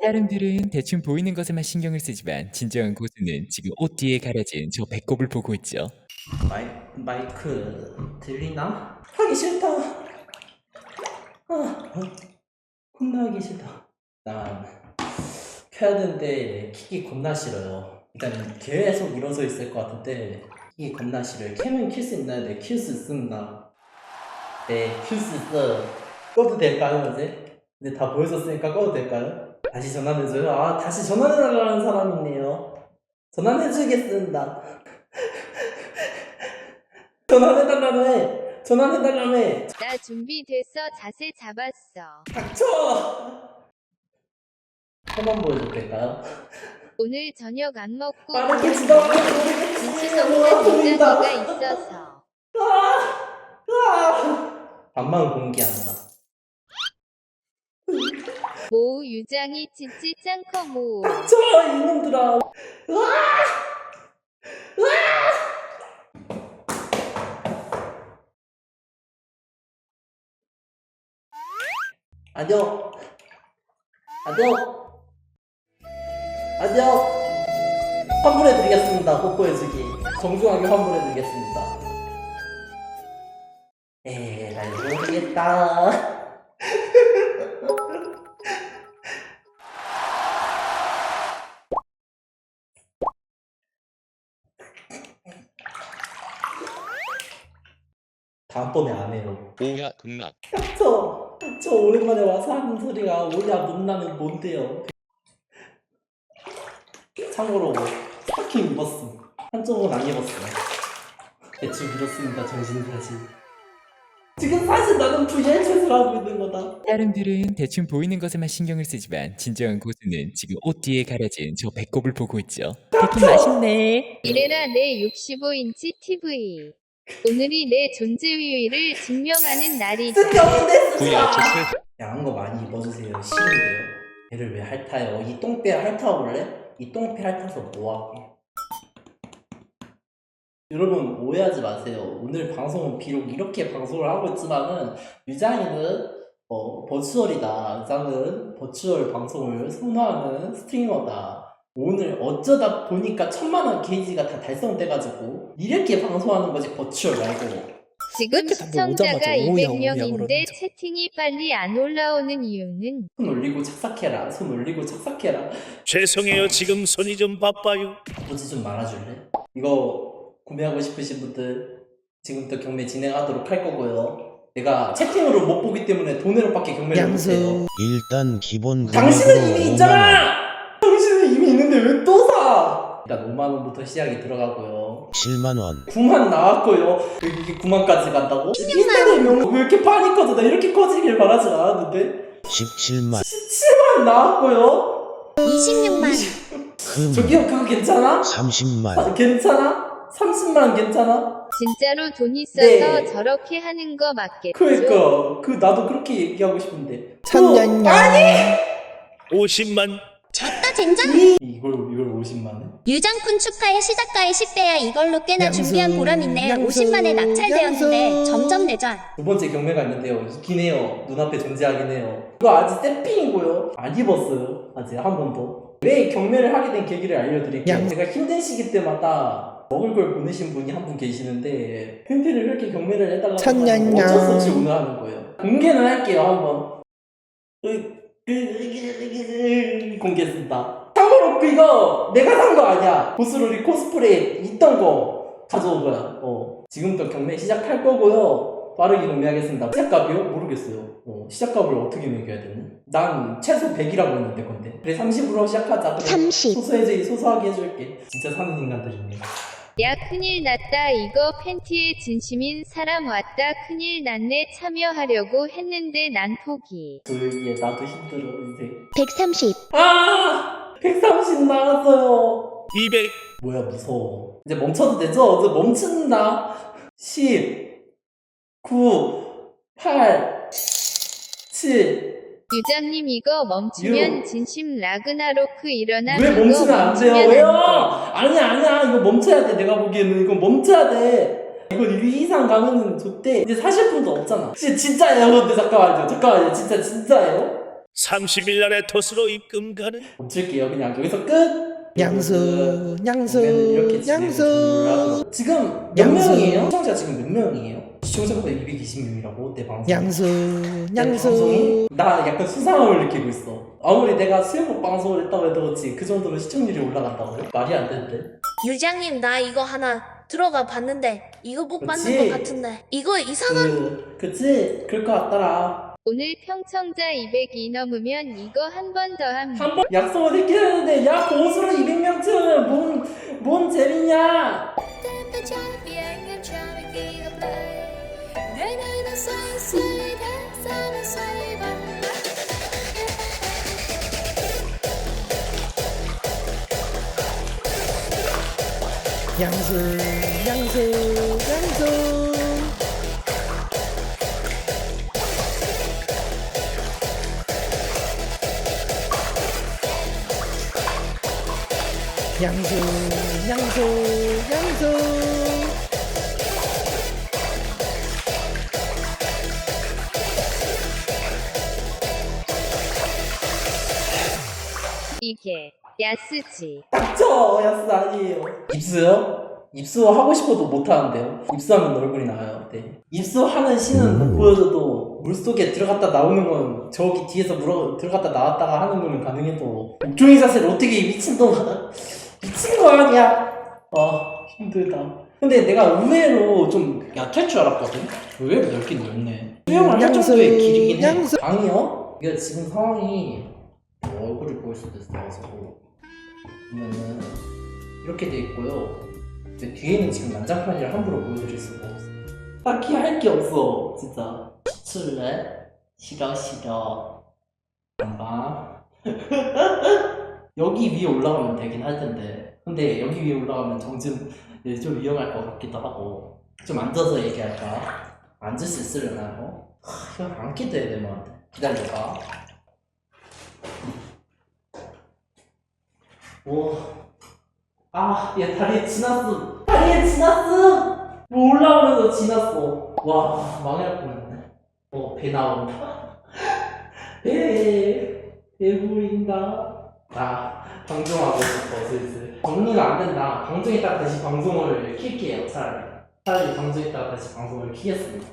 사람들은 대충 보이는 것에만 신경을 쓰지만 진정한 고수는 지금 옷 뒤에 가려진 저 배꼽을 보고 있죠. 마이, 마이크 들리나? 하기 싫다. 아, 어, 겁나 하기 싫다. 난 되는데 키기 겁나 싫어요. 일단 계속 일어서 있을 것 같은데 키기 겁나 싫어요. 켜면 킬 수 있나요? 네, 킬수 있습니다. 네, 킬수 있어. 꺼도 될까요, 이제? 근데 다 보여줬으니까 꺼도 될까요? 다시 전환해줘요. 아, 다시 전환해달라는 사람이 있네요. 전환해주겠습니다. 전환해달라며! 전환해달라며! 나 준비됐어. 자세 잡았어. 닥쳐! 한번 보여줄까요? 오늘 저녁 안 먹고 빠르게 진수성찬 보인다. 된장이가 있어서 반만 공개한다. 모 유장이 찌찌 짱커 모 닥쳐 이놈들아! 으아! 안녕. 안녕. 안녕. 환불해드리겠습니다. 뽀뽀해주기. 정중하게 환불해드리겠습니다. 에라이 모르겠다. 다음번에 안 해요. 오야 극락 저, 저 오랜만에 와서 하는 소리가 오야 못나는 뭔데요? 참고로 스타킹 입었음. 한쪽은 안 입었음. 대충 이렇습니다, 정신 사실. 지금 사실 나는 VR챗을 하고 있는 거다. 사람들은 대충 보이는 것에만 신경을 쓰지만 진정한 고수는 지금 옷 뒤에 가려진 저 배꼽을 보고 있죠. 치킨 맛있네. 이래라 내 65인치 TV 오늘이 내 존재 유의를 증명하는 날이다 쓸데없는 VR 데스다. 체스 야한 거 많이 입어주세요. 싫은데요. 얘를 왜 핥아요? 이 똥배 핥아볼래? 이 똥배 핥아서 뭐하게? 여러분 오해하지 마세요. 오늘 방송은 비록 이렇게 방송을 하고 있지만은 유장이는 어, 버추얼이다. 유장은 버추얼 방송을 선호하는 스트리머다. 오늘 어쩌다 보니까 천만 원 게이지가 다 달성돼가지고 이렇게 방송하는 거지 버추얼 말고. 지금 시청자가 오자마자 오야, 오야 200명인데 그러는데. 채팅이 빨리 안 올라오는 이유는 손 올리고 착삭해라. 손 올리고 착삭해라. 죄송해요. 지금 손이 좀 바빠요. 뭐지 좀 말아줄래? 이거 구매하고 싶으신 분들 지금부터 경매 진행하도록 할 거고요. 내가 채팅으로 못 보기 때문에 돈으로밖에 경매를 못해요. 양수 일단 기본 당신은 이미 5만 원. 있잖아! 일단 5만 원부터 시작이 들어가고요. 7만 원. 9만 9만 나왔고요. 이게 9만까지 간다고? 1세대명 왜 이렇게 판이 커져? 나 이렇게 커지길 바라지 않았는데? 17만. 17만 나왔고요. 26만 금. 저기요 그거 괜찮아? 30만. 아, 괜찮아? 30만 괜찮아? 진짜로 돈 있어서 네. 저렇게 하는 거 맞겠죠? 그러니까 그 나도 그렇게 얘기하고 싶은데 천년년 아니 50만 졌다 젠장 이걸 이걸 50만 원? 유장쿤 축하해 시작가의 10대야 이걸로 꽤나 양수, 준비한 보람 있네 양수, 50만에 낙찰되었는데 양수. 점점 내전. 두 번째 경매가 있는데요. 해요. 눈앞에 존재하긴 해요. 이거 아직 샘핑이고요. 안 입었어요. 아직 한 번도. 왜 경매를 하게 된 계기를 알려드릴게요. 양- 제가 힘든 시기 때마다 먹을 걸 보내신 분이 한 분 계시는데 팬티를 이렇게 경매를 해달라고. 하면 어쩔 수 없이 오늘 하는 거예요. 공개는 할게요 한번 공개했습니다. 참고로 그거 내가 산 거 아니야. 보스로리 코스프레 있던 거 가져온 거야. 어 지금부터 경매 시작할 거고요. 빠르게 경매하겠습니다. 시작값이요? 모르겠어요. 어, 시작값을 어떻게 매겨야 되나? 난 최소 100이라고 했는데 건데. 그래 30으로 시작하자. 그래. 30. 소소해지 소소하게 해줄게. 진짜 사는 인간들이네 야 큰일 났다. 이거 팬티에 진심인 사람 왔다. 큰일 났네. 참여하려고 했는데 난 포기. 조용히 해 나도 힘들어 이제. 130 아! 130 나왔어요. 200 뭐야 무서워. 이제 멈춰도 되죠? 이제 멈춘다. 10 9 8 7 유장님 이거 멈추면 유. 진심 라그나로크 일어나 왜 이거 멈추면 안 돼요? 왜요? 아니야 아니야 이거 멈춰야 돼 내가 보기에는 이거 멈춰야 돼 이거 이 이상 가면은 좋대 이제 사실 분도 없잖아 진짜 진짜예요 근데 잠깐만요 잠깐만요 진짜 진짜예요? 30일 날의 토스로 입금 가는 멈출게요. 그냥 여기서 끝. 양수, 양수, 이렇게 양수. 지금 몇 양수. 명이에요? 시청자 지금 몇 명이에요? 시청자보다 220명이라고 내 방송. 양수, 내 방송이? 양수. 나 약간 수상함을 느끼고 있어. 아무리 내가 수영복 방송을 했다고 해도 그렇지 그 정도로 시청률이 올라간다고? 말이 안 되는데. 유장님 나 이거 하나 들어가 봤는데 이거 못 받는 그치? 것 같은데 이거 이상한 그, 그치? 그럴 것 같더라. 오늘 평청자 200이 넘으면 이거 한 번 더 합니다. 한 번 약속을 했는데 야 고수로 200명쯤 뭔, 뭔 재밌냐? 양수, 양수, 양수. 양수, 양수, 양수. 이게 야스지. 닥쳐! 야스 아니에요. 입수요? 입수 하고 싶어도 못 하는데요. 입수하면 얼굴이 나와요. 네. 입수하는 신은 못 보여줘도 물속에 들어갔다 나오는 건 저기 뒤에서 물어 들어갔다 나왔다가 하는 거는 가능해도 옥종이 자세를 어떻게 이 미친놈 미친 거 아니야? 아 힘들다. 근데 내가 의외로 좀 얕을 줄 알았거든. 의외로 넓긴 넓네. 수영을 할 양수, 정도의 길이긴 해. 양수. 방이요? 이게 지금 상황이 얼굴을 보일 수도 있어가지고 보면은 이렇게 돼 있고요. 근데 뒤에는 지금 난장판이라 함부로 보여드릴 수가 없어. 딱히 할 게 없어, 진짜. 칠래? 싫어, 싫어. 안 봐. 여기 위에 올라가면 되긴 할 텐데. 근데 여기 위에 올라가면 정좀 좀 위험할 것 같기도 하고. 좀 앉아서 얘기할까? 앉을 수 있으려나요? 하, 이거 앉기도 해야 돼, 너한테. 기다려봐. 오. 아, 얘 다리에 지났어. 다리에 지났어. 뭐 올라오면서 지났어. 와, 망할 뻔했네. 어, 배 나온다. 배, 배 보인다. 아, 방송하고 싶어, 슬슬. 정리가 안 된다. 방송에다가 다시 방송을 킬게요, 차라리. 차라리 방송에다가 다시 방송을 키겠습니다.